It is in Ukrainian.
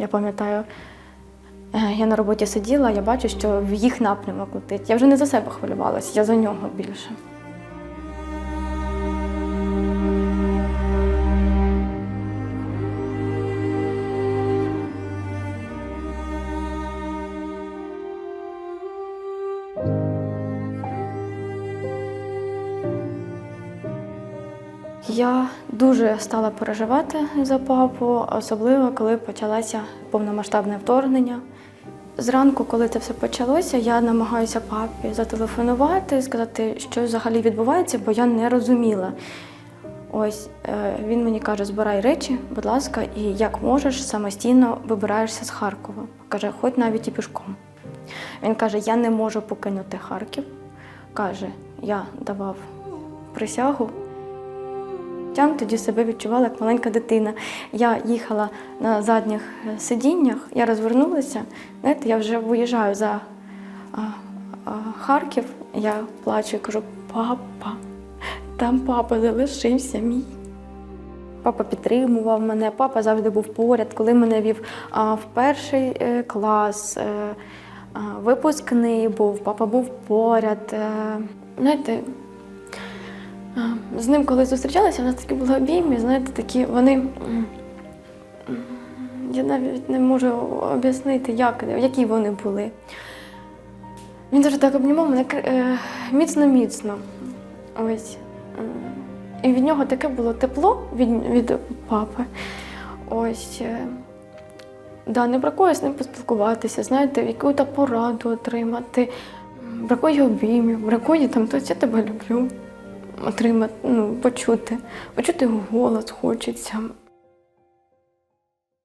Я пам'ятаю, е, я на роботі сиділа, я бачу, що в їх напрямок летить. Я вже не за себе хвилювалася, я за нього більше. Я дуже стала переживати за папу, особливо коли почалося повномасштабне вторгнення. Зранку, коли це все почалося, я намагаюся папі зателефонувати, сказати, що взагалі відбувається, бо я не розуміла. Ось е, він мені каже: збирай речі, будь ласка, і як можеш, самостійно вибираєшся з Харкова. Каже, хоч навіть і пішком. Він каже: Я не можу покинути Харків. Каже, я давав присягу Тям тоді себе відчувала як маленька дитина. Я їхала на задніх е, сидіннях, я розвернулася. Знаєте, я вже виїжджаю за Харків. Я плачу і кажу: папа, там папа залишився мій. Папа підтримував мене, папа завжди був поряд, коли мене вів в перший е, клас, е, випускний був, папа був поряд. Знаєте, з ним, коли зустрічалися, у нас такі були обійми, знаєте, такі вони. Я навіть не можу об'яснити, як, які вони були. Він завжди так обнімав мене е, міцно-міцно. Ось. І від нього таке було тепло від, від папи. Ось. е, Да, не бракує з ним поспілкуватися, знаєте, яку-то пораду отримати. Бракує обіймів, бракує там, то я тебе люблю отримати, ну, почути, почути голос хочеться.